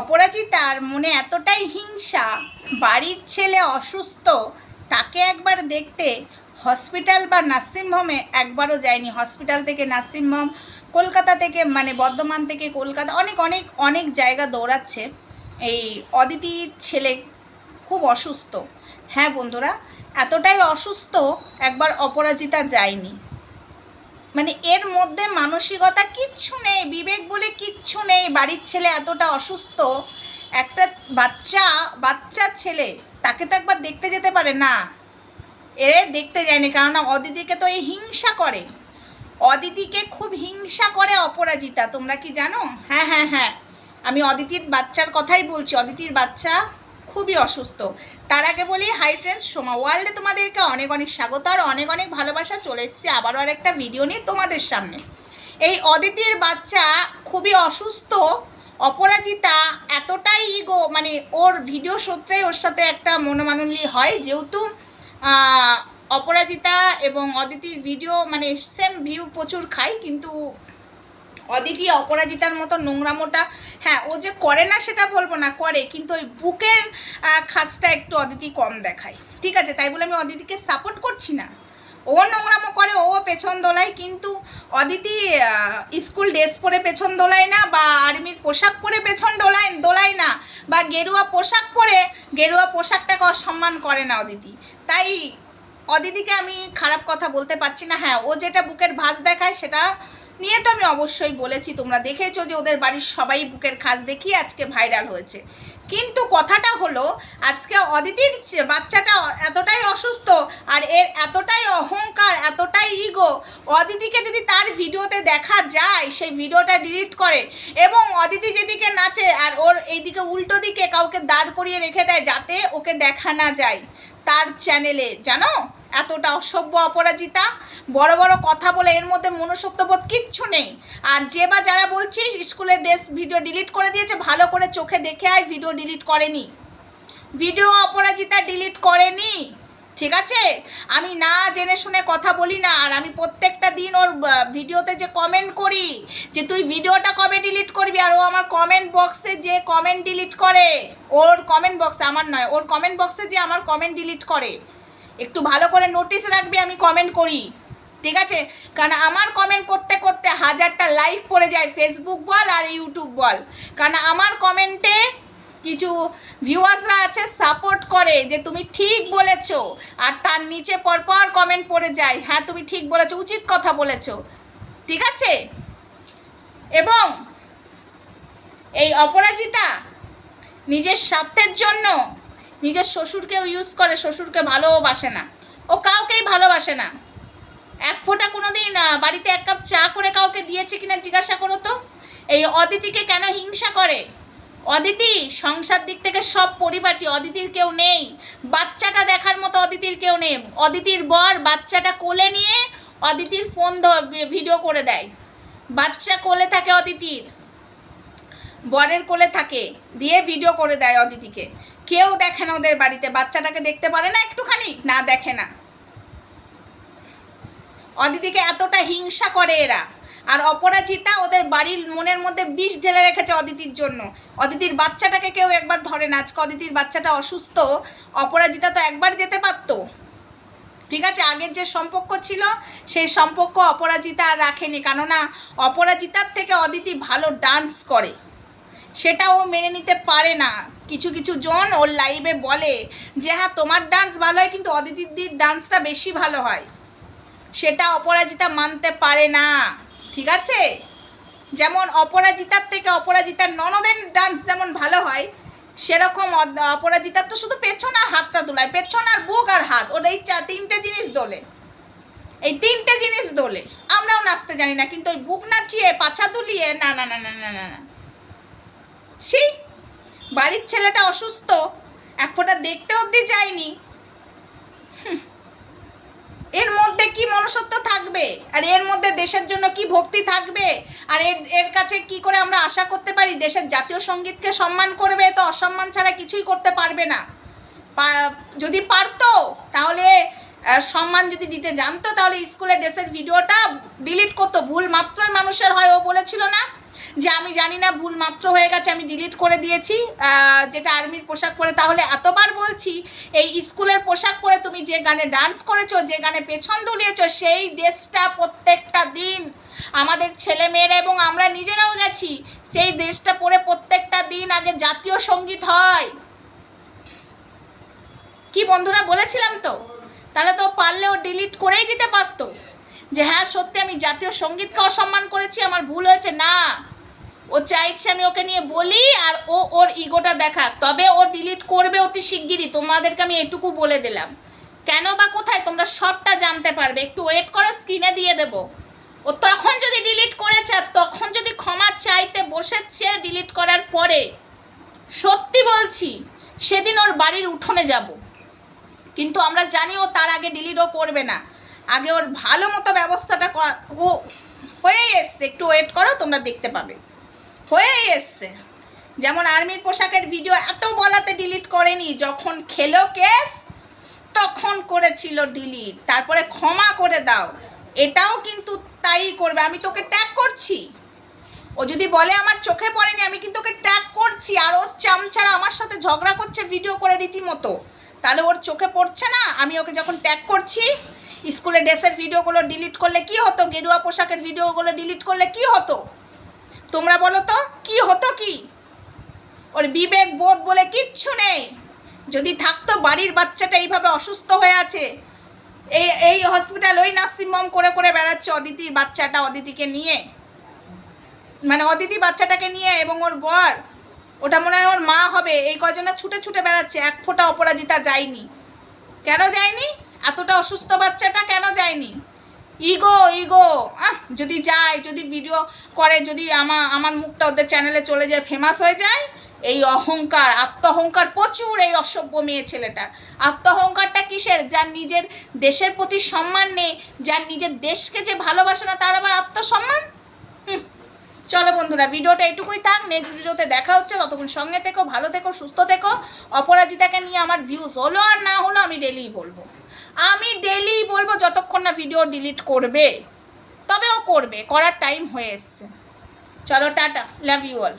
অপরাজিতার মনে এতটাই হিংসা, বাড়ির ছেলে অসুস্থ, তাকে একবার দেখতে হসপিটাল বা নার্সিংহোমে একবারও যায়নি। হসপিটাল থেকে নার্সিংহোম কলকাতা থেকে মানে বর্ধমান থেকে কলকাতা, অনেক অনেক অনেক জায়গা দৌড়াচ্ছে। এই অদিতির ছেলে খুব অসুস্থ। হ্যাঁ বন্ধুরা, এতটাই অসুস্থ, একবার অপরাজিতা যায়নি। মানে এর মধ্যে মানসিকতা কিচ্ছু নেই, বিবেক বলে কিচ্ছু নেই, বাড়ির ছেলে এতটা অসুস্থ, একটা বাচ্চা বাচ্চা ছেলে, তাকে তো একবার দেখতে যেতে পারে, না। এ দেখতে যায়নি কারণ অদিতিকে তো এই হিংসা করে। অদিতিকে খুব হিংসা করে অপরাজিতা, তোমরা কি জানো? হ্যাঁ হ্যাঁ হ্যাঁ। আমি অদিতির বাচ্চার কথাই বলছি, অদিতির বাচ্চা খুবই অসুস্থ। তার আগে বলি হাই ফ্রেন্ডস সোমা ওয়ার্ল্ডে তোমাদেরকে অনেক অনেক স্বাগত আর অনেক অনেক ভালোবাসা চলে এসছে আবারও আর একটা ভিডিও নিয়ে তোমাদের সামনে। এই অদিতির বাচ্চা খুবই অসুস্থ, অপরাজিতা, এতটাই ইগো মানে ওর ভিডিও সূত্রে ওর সাথে একটা মনোমানুলি হয়, যেহেতু অপরাজিতা এবং অদিতির ভিডিও মানে সেম ভিউ প্রচুর খায়, কিন্তু অদিতি অপরাজিতার মতো নোংরামোটা হ্যাঁ ও যে করে না সেটা বলব না, করে। কিন্তু ওই বুকের খাঁজটা একটু অদিতি কম দেখায়। ঠিক আছে, তাই বলে আমি অদিতিকে সাপোর্ট করছি না। ও নোংরামো করে, ও পেছন দোলায়, কিন্তু অদিতি স্কুল ড্রেস পরে পেছন দোলায় না, বা আর্মির পোশাক পরে পেছন দোলায় দোলায় না, বা গেরুয়া পোশাক পরে গেরুয়া পোশাকটাকে অসম্মান করে না অদিতি। তাই অদিতিকে আমি খারাপ কথা বলতে পারছি না। হ্যাঁ ও যেটা বুকের ভাঁজ দেখায়, সেটা নিয়ে তো আমি অবশ্যই বলেছি, তোমরা দেখেছ যে ওদের বাড়ির সবাই বুকের খাস দেখিয়ে আজকে ভাইরাল হয়েছে। কিন্তু কথাটা হলো, আজকে অদিতির বাচ্চাটা এতটাই অসুস্থ আর এর এতটাই অহংকার, এতটাই ইগো অদিতিকে যদি তার ভিডিওতে দেখা যায়, সেই ভিডিওটা ডিলিট করে এবং অদিতি যেদিকে নাচে আর ওর এইদিকে উল্টো দিকে কাউকে দাঁড় করিয়ে রেখে দেয় যাতে ওকে দেখা না যায় তার চ্যানেলে জানো? এতটা অসভ্য অপরাজিতা বড় বড় কথা বলে এর মধ্যে মনুষ্যত্ববোধ কিচ্ছু নেই। আর যে বা যারা বলছিস স্কুলের ড্রেস ভিডিও ডিলিট করে দিয়েছে, ভালো করে চোখে দেখে আয়, ভিডিও ডিলিট করেনি। ভিডিও অপরাজিতা ডিলিট করেনি। ঠিক আছে? আমি না জেনে শুনে কথা বলি না, আর আমি প্রত্যেকটা দিন ওর ভিডিওতে যে কমেন্ট করি, যে তুই ভিডিওটা কবে ডিলিট করবি? আর ও আমার কমেন্ট বক্সে যে কমেন্ট ডিলিট করে, ওর কমেন্ট বক্সে আমার নয়, ওর কমেন্ট বক্সে যে আমার কমেন্ট ডিলিট করে। একটু ভালো করে নোটিস রাখবি, আমি কমেন্ট করি। ঠিক আছে? কারণ আমার কমেন্ট করতে করতে হাজারটা লাইক পড়ে যায় ফেসবুক বল আর ইউটিউব বল। কারণ আমার কমেন্টে কিছু ভিউয়ার্সরা আছে সাপোর্ট করে যে তুমি ঠিক বলেছ। আর তার নিচে পরপর কমেন্ট পড়ে যায় হ্যাঁ তুমি ঠিক বলেছ, উচিত কথা বলেছ। ঠিক আছে? এবং এই অপরাজিতা নিজের স্বার্থের জন্য নিজের শ্বশুরকেও ইউজ করে, শ্বশুরকে ভালোবাসে না। ও কাউকেই ভালোবাসে না। এক ফোঁটা কোনো দিন বাড়িতে এক কাপ চা করে কাউকে দিয়েছে কিনা জিজ্ঞাসা করো তো। এই অদিতিকে কেন হিংসা করে? অদিতি, সংসার দিক থেকে সব পরিবারটি অদিতির কেউ নেই। বাচ্চাটা দেখার মতো অদিতির কেউ নেই। অদিতির বর বাচ্চাটা কোলে নিয়ে অদিতির ফোন ভিডিও করে দেয়। বাচ্চা কোলে থাকে অদিতির। বরের কোলে থাকে। দিয়ে ভিডিও করে দেয় অদিতিকে। কেউ দেখে না ওদের বাড়িতে। বাচ্চাটাকে দেখতে পারে না একটুখানি? না দেখে না। অদিতিকে এতটা হিংসা করে এরা। আর অপরাজিতা ওদের বাড়ির মনের মধ্যে বিষ ঢেলে রেখেছে অদিতির জন্য। অদিতির বাচ্চাটাকে কেউ একবার ধরে না। আজকে অদিতির বাচ্চাটা অসুস্থ, অপরাজিতা তো একবার যেতে পারতো। ঠিক আছে, আগের যে সম্পর্ক ছিল, সেই সম্পর্ক অপরাজিতা আর রাখেনি। কেননা অপরাজিতার থেকে অদিতি ভালো ডান্স করে। সেটা ও মেনে নিতে পারে না। কিছু কিছু জন ওর লাইভে বলে যে হ্যাঁ তোমার ডান্স ভালো হয়, কিন্তু অদিতির ডান্সটা বেশি ভালো হয়। সেটা অপরাজিতা মানতে পারে না। ঠিক আছে? যেমন অপরাজিতার থেকে অপরাজিতার ননদের ডান্স যেমন ভালো হয়, সেরকম অপরাজিতার তো শুধু পেছন আর হাতটা দোলায়, পেছন আর বুক আর হাত ওর এই তিনটে জিনিস দোলে। এই তিনটে জিনিস দোলে। আমরাও নাচতে জানি না, কিন্তু ওই বুক নাচিয়ে, পাছা দুলিয়ে, না না না না না না না। ছি! বাড়ির ছেলেটা অসুস্থ, এক ফোঁটা দেখতে অবধি যায়নি। এর মধ্যে কি মনুষ্যত্ব থাকবে? আর এর মধ্যে দেশের জন্য কি ভক্তি থাকবে? আর এর এর কাছে কি করে আমরা আশা করতে পারি? দেশের জাতীয় সঙ্গীতকে সম্মান করবে তো অসম্মান ছাড়া কিছুই করতে পারবে না। যদি পারতো, তাহলে সম্মান যদি দিতে জানতো, তাহলে স্কুলে ড্রেসের ভিডিওটা ডিলিট করতো। ভুল মাত্রই মানুষের হয়, ও বলেছিল না? যে আমি জানি না, ভুল মাত্র হয়ে গেছে, আমি ডিলিট করে দিয়েছি। যেটা আর্মির পোশাক পরে, তাহলে এতবার বলছি, এই স্কুলের পোশাক পরে তুমি যে গানে ডান্স করেছ, যে গানে পেছন দুলিয়েছো সেই ড্রেসটা প্রত্যেকটা দিন আমাদের ছেলে মেয়েরা এবং আমরা নিজেরাও গেছি, সেই ড্রেসটা পরে প্রত্যেকটা দিন আগে জাতীয় সংগীত হয়। কি বন্ধুরা বলেছিলাম তো? তাহলে তো পারলে ও ডিলিট করেই দিতে পারতো। যে হ্যাঁ সত্যি আমি জাতীয় সঙ্গীতকে অসম্মান করেছি, আমার ভুল হয়েছে, না। ও চাইছে আমি ওকে নিয়ে বলি আর ও ওর ইগোটা দেখাক। তবে ও ডিলিট করবে অতি শিগগিরই। তোমাদেরকে আমি এটুকু বলে দিলাম। কেন বা কোথায়? তোমরা সবটা জানতে পারবে। একটু ওয়েট করো স্ক্রিনে দিয়ে দেবো। ও তখন যদি ডিলিট করেছে তখন যদি ক্ষমা চাইতে বসেছে ডিলিট করার পরে, সত্যি বলছি, সেদিন ওর বাড়ির উঠোনে যাব। কিন্তু আমরা জানি ও তার আগে ডিলিটও করবে না। আগে ওর ভালো মতো ব্যবস্থাটা হয়েই এসছে। একটু ওয়েট করো, তোমরা দেখতে পাবে। হয়েই এসছে। যেমন আর্মির পোশাকের ভিডিও এত বলাতে ডিলিট করেনি, যখন খেলো কেস তখন করেছিল ডিলিট তারপরে ক্ষমা করে দাও। এটাও কিন্তু তাই করবে। আমি তোকে ট্যাগ করছি। ও যদি বলে আমার চোখে পড়েনি, আমি কিন্তু ওকে ট্যাগ করছি। আর ওর চামচারা আমার সাথে ঝগড়া করছে ভিডিও করে রীতিমতো। তাহলে ওর চোখে পড়ছে না? আমি ওকে যখন ট্যাগ করছি, স্কুলে ড্রেসের ভিডিওগুলো ডিলিট করলে কি হতো? গেরুয়া পোশাকের ভিডিওগুলো ডিলিট করলে কি হতো? তোমরা বলো তো, কি হতো কি? ওর বিবেক, বোধ বলে কিচ্ছু নেই। যদি থাকতো বাড়ির বাচ্চাটা এইভাবে অসুস্থ হয়ে আছে এই এই হসপিটাল ওই নার্সিংহোম করে করে বেড়াচ্ছে অদিতির বাচ্চাটা অদিতিকে নিয়ে। মানে অদিতি বাচ্চাটাকে নিয়ে এবং ওর বর। ওটা মনে হয় ওর মা হবে, এই কজনা ছুটে ছুটে বেড়াচ্ছে, এক ফোঁটা অপরাজিতা যায়নি। কেন যায়নি? এতটা অসুস্থ বাচ্চাটা কেন যায়নি? ইগো ইগো আহ, যদি যায়, যদি ভিডিও করে, যদি আমার আমার মুখটা ওদের চ্যানেলে চলে যায় ফেমাস হয়ে যায়, এই অহংকার, আত্মহংকার, প্রচুর এই অসভ্য মেয়ে ছেলেটার। আত্মহংকারটা কিসের? যার নিজের দেশের প্রতি সম্মান নেই, যার নিজের দেশকে যে ভালোবাসে না, তার আবার আত্মসম্মান? চলো বন্ধুরা, ভিডিওটা এটুকুই থাক। নেক্সট ভিডিওতে দেখা হচ্ছে। ততক্ষণ সঙ্গে থেকো, ভালো থেকো, সুস্থ থেকো। অপরাজিতাকে নিয়ে আমার ভিউজ হলো আর না হলো আমি ডেলিই বলব। আমি ডেলি বলব যতক্ষণ না ভিডিও ডিলিট করবে, তবে ও করবে, করার টাইম হয়ে এসছে। চলো টাটা লাভ ইউ অল